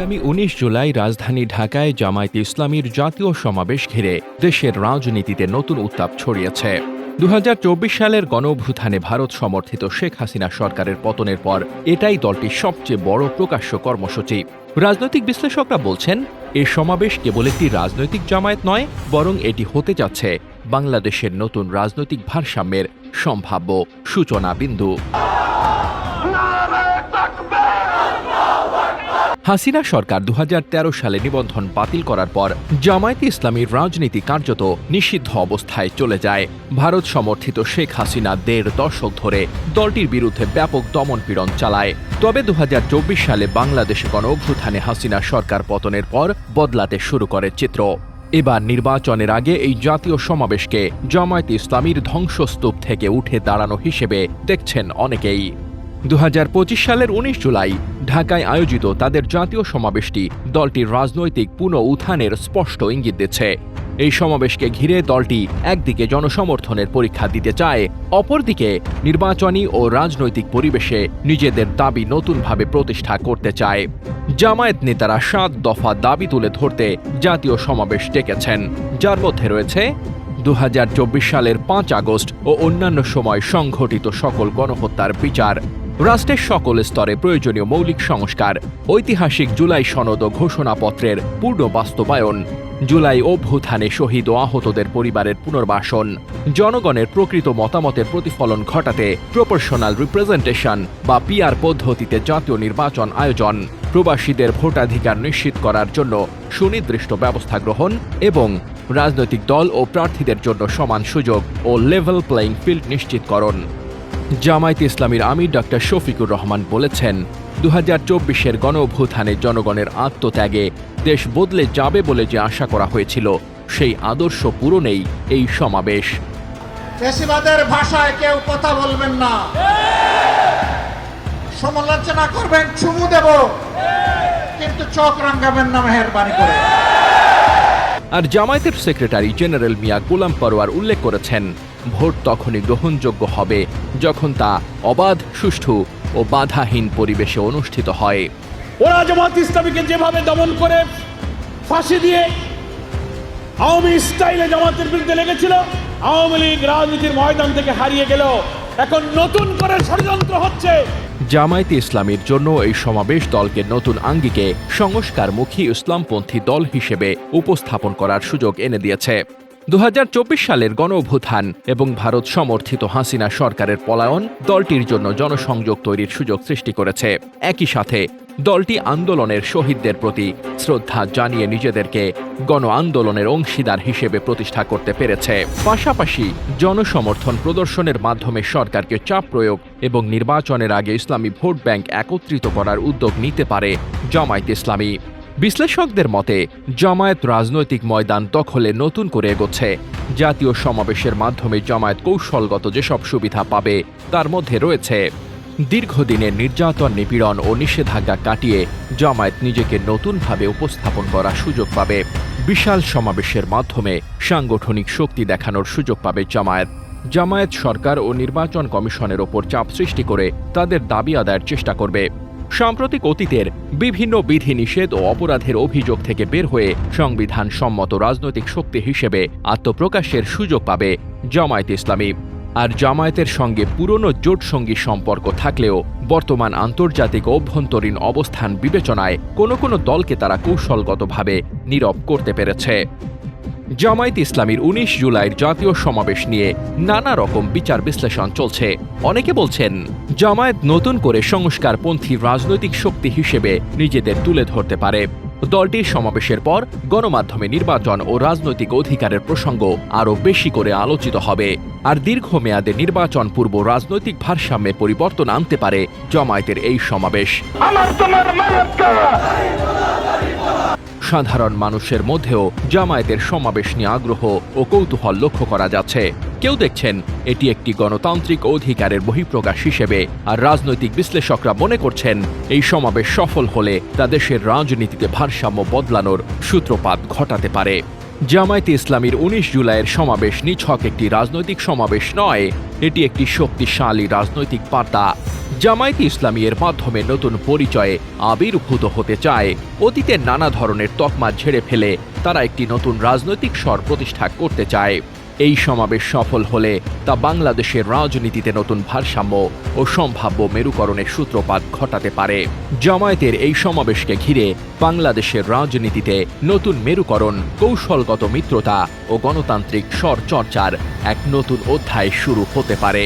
আগামী উনিশ জুলাই রাজধানী ঢাকায় জামায়াতে ইসলামীর জাতীয় সমাবেশ ঘিরে দেশের রাজনীতিতে নতুন উত্তাপ ছড়িয়েছে। দু সালের গণঅভ্যুত্থানে ভারত সমর্থিত শেখ হাসিনা সরকারের পতনের পর এটাই দলটির সবচেয়ে বড় প্রকাশ্য কর্মসূচি। রাজনৈতিক বিশ্লেষকরা বলছেন, এ সমাবেশ কেবল একটি রাজনৈতিক জামায়াত নয়, বরং এটি হতে যাচ্ছে বাংলাদেশের নতুন রাজনৈতিক ভারসাম্যের সম্ভাব্য সূচনা বিন্দু হাসিনা সরকার দু হাজার তেরো সালে নিবন্ধন বাতিল করার পর জামায়াতে ইসলামীর রাজনীতি কার্যত নিষিদ্ধ অবস্থায় চলে যায়। ভারত সমর্থিত শেখ হাসিনা দেড় দশক ধরে দলটির বিরুদ্ধে ব্যাপক দমনপীড়ন চালায়। তবে দুহাজার চব্বিশ সালে বাংলাদেশে গণ অভ্যুত্থানে হাসিনা সরকার পতনের পর বদলাতে শুরু করে চিত্র। এবার নির্বাচনের আগে এই জাতীয় সমাবেশকে জামায়াতে ইসলামীর ধ্বংসস্তূপ থেকে উঠে দাঁড়ানো হিসেবে দেখছেন অনেকেই। দু হাজার পঁচিশ সালের উনিশ জুলাই ঢাকায় আয়োজিত তাদের জাতীয় সমাবেশটি দলটির রাজনৈতিক পুনঃ উত্থানের স্পষ্ট ইঙ্গিত দিচ্ছে। এই সমাবেশকে ঘিরে দলটি একদিকে জনসমর্থনের পরীক্ষা দিতে চায়, অপরদিকে নির্বাচনী ও রাজনৈতিক পরিবেশে নিজেদের দাবি নতুনভাবে প্রতিষ্ঠা করতে চায়। জামায়াত নেতারা সাত দফা দাবি তুলে ধরতে জাতীয় সমাবেশ ডেকেছেন। যার মধ্যে রয়েছে দু হাজার চব্বিশ সালের পাঁচ আগস্ট ও অন্যান্য সময় সংঘটিত সকল গণহত্যার বিচার রাষ্ট্রের সকল স্তরে প্রয়োজনীয় মৌলিক সংস্কার, ঐতিহাসিক জুলাই সনদ ও ঘোষণাপত্রের পূর্ণ বাস্তবায়ন, জুলাই অভ্যুত্থানে শহীদ ও আহতদের পরিবারের পুনর্বাসন, জনগণের প্রকৃত মতামতের প্রতিফলন ঘটাতে প্রপোর্শনাল রিপ্রেজেন্টেশন বা পিআর পদ্ধতিতে জাতীয় নির্বাচন আয়োজন, প্রবাসীদের ভোটাধিকার নিশ্চিত করার জন্য সুনির্দিষ্ট ব্যবস্থা গ্রহণ এবং রাজনৈতিক দল ও প্রার্থীদের জন্য সমান সুযোগ ও লেভেল প্লেয়িং ফিল্ড নিশ্চিতকরণ। জামায়াত ইসলামীর আমির ডক্টর শফিকুর রহমান বলেছেন দু হাজার চব্বিশের গণ অভ্যুত্থানে জনগণের আত্মত্যাগে দেশ বদলে যাবে বলে যে আশা করা হয়েছিল সেই আদর্শ পূরণেই এই সমাবেশ। ফেসিবাদের ভাষায় কেউ কথা বলবেন না। সমালোচনা করবেন চুমু দেব। কিন্তু চোখ রাঙ্গাবেন না মেহরবানি করে। আর জামায়াতের সেক্রেটারি জেনারেল মিয়া গোলাম পরোয়ার উল্লেখ করেছেন ভোট তখনই গ্রহণযোগ্য হবে যখন তা অবাধ সুষ্ঠু ও বাধাহীন পরিবেশে অনুষ্ঠিত হয়। ওরা জামাত ইসলামীকে যেভাবে দমন করে ফাঁসি দিয়ে আওয়ামী স্টাইলে জামাতের বিরুদ্ধে লেগেছিল আওয়ামী লীগ রাজনীতির ময়দান থেকে হারিয়ে গেল। এখন নতুন করে ষড়যন্ত্র হচ্ছে। জামায়াতে ইসলামীর জন্য এই সমাবেশ দলকে নতুন আঙ্গিকে সংস্কারমুখী ইসলামপন্থী দল হিসেবে উপস্থাপন করার সুযোগ এনে দিয়েছে। দু হাজার চব্বিশ সালের গণ অভ্যুত্থান এবং ভারত সমর্থিত হাসিনা সরকারের পলায়ন দলটির জন্য জনসংযোগ তৈরির সুযোগ সৃষ্টি করেছে। একই সাথে, দলটি আন্দোলনের শহীদদের প্রতি শ্রদ্ধা জানিয়ে নিজেদেরকে গণ আন্দোলনের অংশীদার হিসেবে প্রতিষ্ঠা করতে পেরেছে। পাশাপাশি, জনসমর্থন প্রদর্শনের মাধ্যমে সরকারকে চাপ প্রয়োগ এবং নির্বাচনের আগে ইসলামী ভোট ব্যাংক একত্রিত করার উদ্যোগ নিতে পারে জামায়াত ইসলামী। বিশ্লেষকদের মতে, জামায়াত রাজনৈতিক ময়দান দখলে নতুন করে এগোচ্ছে। জাতীয় সমাবেশের মাধ্যমে জামায়াত কৌশলগত যেসব সুবিধা পাবে, তার মধ্যে রয়েছে দীর্ঘদিনের নির্যাতন, নিপীড়ন ও নিষেধাজ্ঞা কাটিয়ে জামায়াত নিজেকে নতুনভাবে উপস্থাপন করার সুযোগ পাবে। বিশাল সমাবেশের মাধ্যমে সাংগঠনিক শক্তি দেখানোর সুযোগ পাবে জামায়াত। জামায়াত সরকার ও নির্বাচন কমিশনের ওপর চাপ সৃষ্টি করে তাদের দাবি আদায়ের চেষ্টা করবে। সাম্প্রতিক অতীতের বিভিন্ন বিধিনিষেধ ও অপরাধের অভিযোগ থেকে বের হয়ে সংবিধান সম্মত রাজনৈতিক শক্তি হিসেবে আত্মপ্রকাশের সুযোগ পাবে জামায়াত ইসলামী। আর জামায়াতের সঙ্গে পুরনো জোটসঙ্গী সম্পর্ক থাকলেও বর্তমান আন্তর্জাতিক অভ্যন্তরীণ অবস্থান বিবেচনায় কোনো কোনো দলকে তারা কৌশলগতভাবে নীরব করতে পেরেছে। জামায়াত ইসলামীর উনিশ জুলাইয়ের জাতীয় সমাবেশ নিয়ে নানা রকম বিচার বিশ্লেষণ চলছে। অনেকে বলছেন, জামায়াত নতুন করে সংস্কারপন্থী রাজনৈতিক শক্তি হিসেবে নিজেদের তুলে ধরতে পারে। দলটির সমাবেশের পর গণমাধ্যমে নির্বাচন ও রাজনৈতিক অধিকারের প্রসঙ্গ আরও বেশি করে আলোচিত হবে। আর দীর্ঘমেয়াদে নির্বাচন পূর্ব রাজনৈতিক ভারসাম্যে পরিবর্তন আনতে পারে জামায়াতের এই সমাবেশ। সাধারণ মানুষের মধ্যেও জামায়াতের সমাবেশ নিয়ে আগ্রহ ও কৌতূহল লক্ষ্য করা যাচ্ছে। কেউ দেখছেন, এটি একটি গণতান্ত্রিক অধিকারের বহিঃপ্রকাশ হিসেবে, আর রাজনৈতিক বিশ্লেষকরা মনে করছেন, এই সমাবেশ সফল হলে তা দেশের রাজনীতিতে ভারসাম্য বদলানোর সূত্রপাত ঘটাতে পারে। জামায়াতে ইসলামীর উনিশ জুলাইয়ের সমাবেশ নিছক একটি রাজনৈতিক সমাবেশ নয়, এটি একটি শক্তিশালী রাজনৈতিক বার্তা। জামায়াতে ইসলামী এর মাধ্যমে নতুন পরিচয়ে আবির্ভূত হতে চায়। অতীতের নানা ধরনের তকমা ঝেড়ে ফেলে তারা একটি নতুন রাজনৈতিক স্বর প্রতিষ্ঠা করতে চায়। এই সমাবেশ সফল হলে তা বাংলাদেশের রাজনীতিতে নতুন ভারসাম্য ও সম্ভাব্য মেরুকরণের সূত্রপাত ঘটাতে পারে। জামায়াতের এই সমাবেশকে ঘিরে বাংলাদেশের রাজনীতিতে নতুন মেরুকরণ, কৌশলগত মিত্রতা ও গণতান্ত্রিক স্বর চর্চার এক নতুন অধ্যায় শুরু হতে পারে।